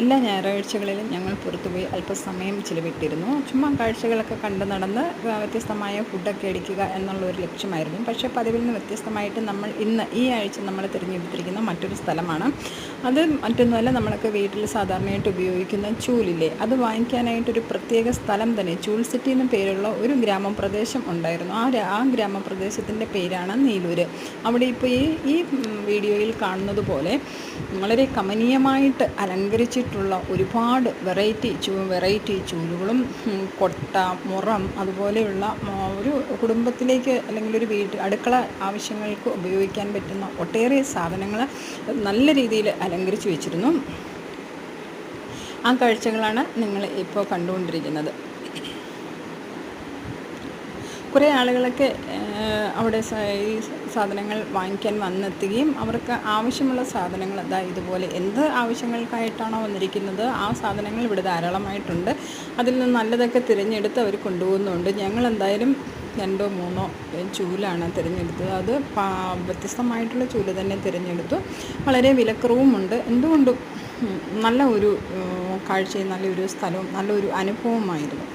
എല്ലാ ഞായറാഴ്ചകളിലും ഞങ്ങൾ പുറത്തുപോയി അല്പസമയം ചിലവിട്ടിരുന്നു. ചുമ്മാ കാഴ്ചകളൊക്കെ കണ്ട് നടന്ന് വ്യത്യസ്തമായ ഫുഡൊക്കെ അടിക്കുക എന്നുള്ള ഒരു ലക്ഷ്യമായിരുന്നു. പക്ഷേ പതിവിൽ നിന്ന് വ്യത്യസ്തമായിട്ട് നമ്മൾ ഇന്ന് ഈ ആഴ്ച നമ്മൾ തിരഞ്ഞെടുത്തിരിക്കുന്ന മറ്റൊരു സ്ഥലമാണ്. അത് മറ്റൊന്നുമല്ല നമ്മളൊക്കെ വീട്ടിൽ സാധാരണയായിട്ട് ഉപയോഗിക്കുന്ന ചൂലില്ലേ? അത് വാങ്ങിക്കാനായിട്ടൊരു പ്രത്യേക സ്ഥലം തന്നെ. ചൂൽ സിറ്റി എന്ന പേരുള്ള ഒരു ഗ്രാമപ്രദേശം ഉണ്ടായിരുന്നു. ആ ആ ഗ്രാമപ്രദേശത്തിന്റെ പേരാണ് നീലൂര്. അവിടെ ഇപ്പോൾ ഈ ഈ വീഡിയോയിൽ കാണുന്നത് പോലെ വളരെ കമനീയമായിട്ട് അലങ്കരിച്ചിട്ടുള്ള ഒരുപാട് വെറൈറ്റി ചൂ വെറൈറ്റി ചൂലുകളും കൊട്ട മുറം അതുപോലെയുള്ള ഒരു കുടുംബത്തിലേക്ക് അല്ലെങ്കിൽ ഒരു വീട്ട് അടുക്കള ആവശ്യങ്ങൾക്ക് ഉപയോഗിക്കാൻ പറ്റുന്ന ഒട്ടേറെ സാധനങ്ങൾ നല്ല രീതിയിൽ അലങ്കരിച്ചു വെച്ചിരുന്നു. ആ കാഴ്ചകളാണ് നിങ്ങൾ ഇപ്പോൾ കണ്ടുകൊണ്ടിരിക്കുന്നത്. കുറേ ആളുകളൊക്കെ അവിടെ ഈ സാധനങ്ങൾ വാങ്ങിക്കാൻ വന്നെത്തുകയും അവർക്ക് ആവശ്യമുള്ള സാധനങ്ങൾ അതാ ഇതുപോലെ എന്ത് ആവശ്യങ്ങൾക്കായിട്ടാണോ വന്നിരിക്കുന്നത് ആ സാധനങ്ങൾ ഇവിടെ ധാരാളമായിട്ടുണ്ട്. അതിൽ നിന്ന് നല്ലതൊക്കെ തിരഞ്ഞെടുത്ത് അവർ കൊണ്ടുപോകുന്നുണ്ട്. ഞങ്ങൾ എന്തായാലും രണ്ടോ മൂന്നോ ചൂലാണ് തിരഞ്ഞെടുത്തത്. അത് വ്യത്യസ്തമായിട്ടുള്ള ചൂൽ തന്നെ തിരഞ്ഞെടുത്തു. വളരെ വിലക്കുറവുമുണ്ട്. എന്തുകൊണ്ടും നല്ല ഒരു കാഴ്ചയും നല്ലൊരു സ്ഥലവും നല്ലൊരു അനുഭവമായിരുന്നു.